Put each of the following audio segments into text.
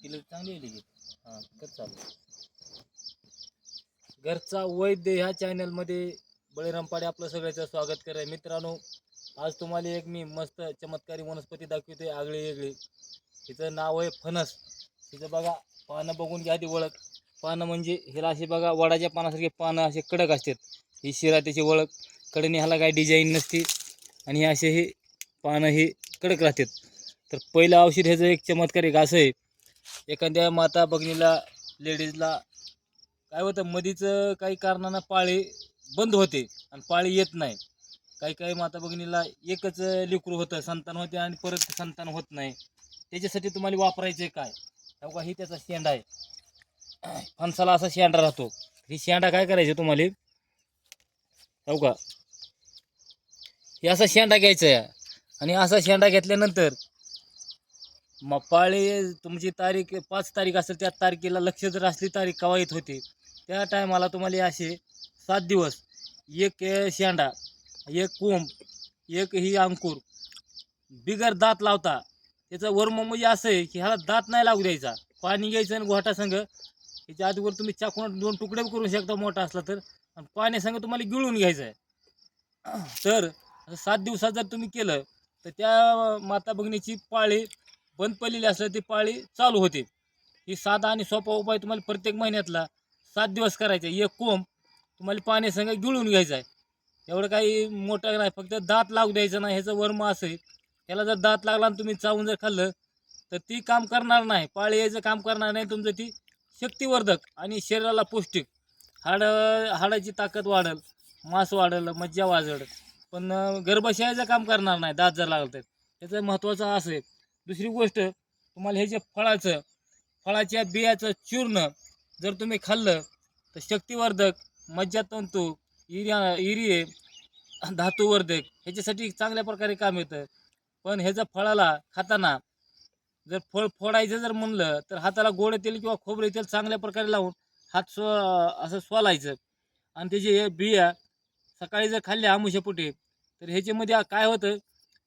तिला चांगली आहे की हां कर चालू. घरचा वैद्य ह्या चॅनलमध्ये बळीराम पाडे आपलं सगळ्याचं स्वागत कराय मित्रांनो आज तुम्हाला एक मी मस्त चमत्कारी वनस्पती दाखवते आगळी वेगळी. तिचं नाव आहे फणस. तिचं बघा पानं बघून घ्या आधी ओळख. पानं म्हणजे ह्याला असे बघा वडाच्या पानासारखे पानं असे कडक असतात. ही शिरा त्याची ओळख. कडेने ह्याला काही डिझाईन नसते. आणि हे असे हे पानं हे कडक राहतात. तर पहिलं औषध ह्याचं एक चमत्कार एक असं आहे. एखाद्या माता बघणीला लेडीजला काय होतं मधीचं काही कारणानं पाळी बंद होते आणि पाळी येत नाही. काही काही माता भगिनीला एकच लेकरू होतं संतान होते आणि परत संतान होत नाही. त्याच्यासाठी तुम्हाला वापरायचं आहे काय? हो का? ही त्याचा शेंडा आहे. फणसाला असा शेंडा राहतो. ही शेंडा काय करायचं तुम्हाला? हो का? हे असा शेंडा घ्यायचा आहे. आणि असा शेंडा घेतल्यानंतर मग पाळी तुमची तारीख पाच तारीख असेल त्या तारखेला लक्ष जर असली तारीख कवायत होती त्या टायमाला तुम्हाला असे सात दिवस एक शेंडा एक कोंब एक ही अंकुर बिगर दात लावता. त्याचं वर्म म्हणजे असं आहे की ह्याला दात नाही लागू द्यायचा. पाणी घ्यायचं आणि घोटा संघ त्याच्या आधीवर तुम्ही चाकून दोन तुकडे करू शकता मोठा असला तर आणि पाण्यासंग तुम्हाला गिळून घ्यायचं आहे. तर सात दिवसात जर तुम्ही केलं तर त्या माता भगिनीची पाळी बंद पडलेली असलं ती पाळी चालू होते. ही साधा आणि सोपा उपाय तुम्हाला प्रत्येक महिन्यातला सात दिवस करायचा एक कोंब तुम्हाला पाण्यासंग गिळून घ्यायचा आहे. एवढं काही मोठं नाही फक्त दात लागू द्यायचं नाही. ह्याचं वर्म असं आहे त्याला जर दात लागला आणि तुम्ही चावून जर खाल्लं तर ती काम करणार नाही. पाळी यायचं काम करणार नाही. तुमचं ती शक्तिवर्धक आणि शरीराला पौष्टिक. हाड हाडाची ताकद वाढेल मांस वाढल मज्जा वाजल पण गर्भाशयाचं काम करणार नाही दात जर लागलं तर. त्याचं महत्त्वाचं असं आहे दुसरी गोष्ट तुम्हाला हे जे फळाचं फळाच्या बियाचं चूर्ण जर तुम्ही खाल्लं तर शक्तिवर्धक मज्जातंतू इरिया इरिये धातूवर्धक ह्याच्यासाठी चांगल्या प्रकारे काम येतं. पण ह्याचं फळाला खाताना जर फळ फोडायचं जर म्हणलं तर हाताला गोड तेल किंवा खोबरे तेल चांगल्या प्रकारे लावून हात स्व असं स्वालायचं. आणि त्याचे हे बिया सकाळी जर खाल्ल्या आमुशापुटे तर ह्याच्यामध्ये काय होतं?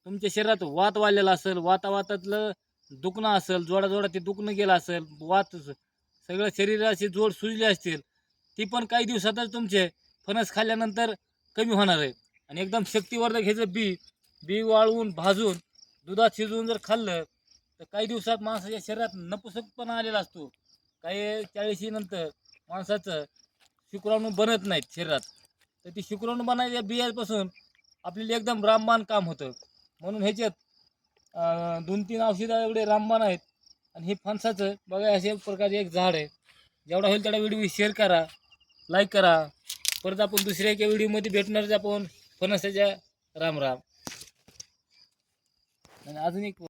तुमच्या शरीरात वात वाढलेला असेल वाता वातातलं दुखणं असेल जोडा जोडा ते दुखणं गेलं असेल वात सगळं शरीराचे जोड सुजले असतील ती पण काही दिवसातच तुमचे फणस खाल्ल्यानंतर कमी होणार आहे. आणि एकदम शक्तिवर्धक ह्याचं बी बी वाळवून भाजून दुधात शिजवून जर खाल्लं तर काही दिवसात माणसाच्या शरीरात नपुसकपणा आलेला असतो. काही चाळीशी नंतर माणसाचं शुक्राणू बनत नाहीत शरीरात. तर ती शुक्राणू बनायच्या बियापासून आपल्याला एकदम रामबाण काम होतं. म्हणून ह्याच्यात दोन तीन औषधं एवढे रामबाण आहेत. आणि हे फणसाचं बघा अशा प्रकारचे एक झाड आहे. जेवढा होईल तेवढा व्हिडिओ शेअर करा लाईक करा. परत आपण दुसऱ्या एका व्हिडिओमध्ये भेटणारच आपण फणसाच्या राम राम आणि अजून एक